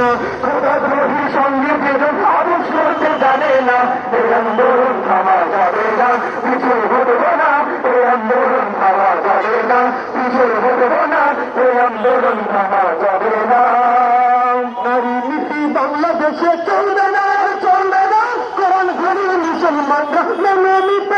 না। খোদা দ্রোহীর সঙ্গে যেজন আদেশ করতে জানে না আন্দোলন যাবে না। না আন্দোলন যাবে না। না আন্দোলন যাবে না। বাংলাদেশে চলবে না চলবে না। কোরআন ঘড়ি মুসলমানরা